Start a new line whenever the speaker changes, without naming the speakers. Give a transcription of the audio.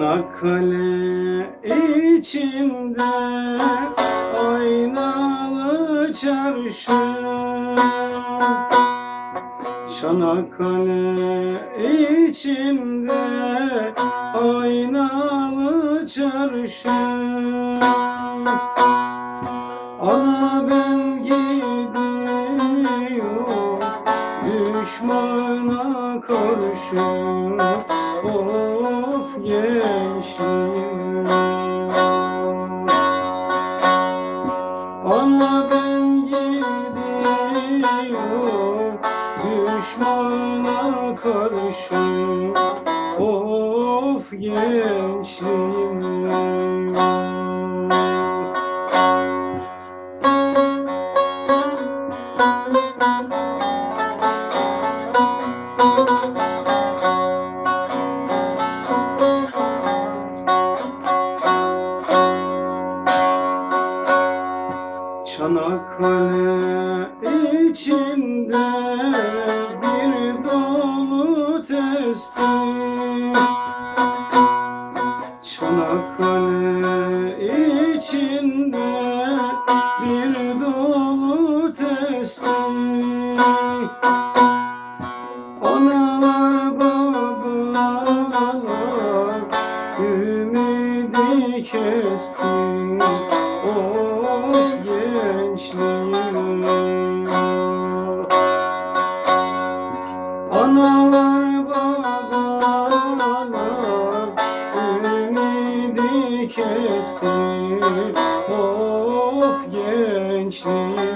Çanakkale içinde aynalı çarşı Çanakkale içinde aynalı çarşı Ana ben gidiyorum düşmana karşı Of gençliğim. Ana ben gidiyorum düşmana karşı Of gençliğim Çanakkale içinde bir dolu testi Çanakkale içinde bir dolu testi ümidi kesti Of gençliğim Analar babalar ümidi kesti Of gençliğim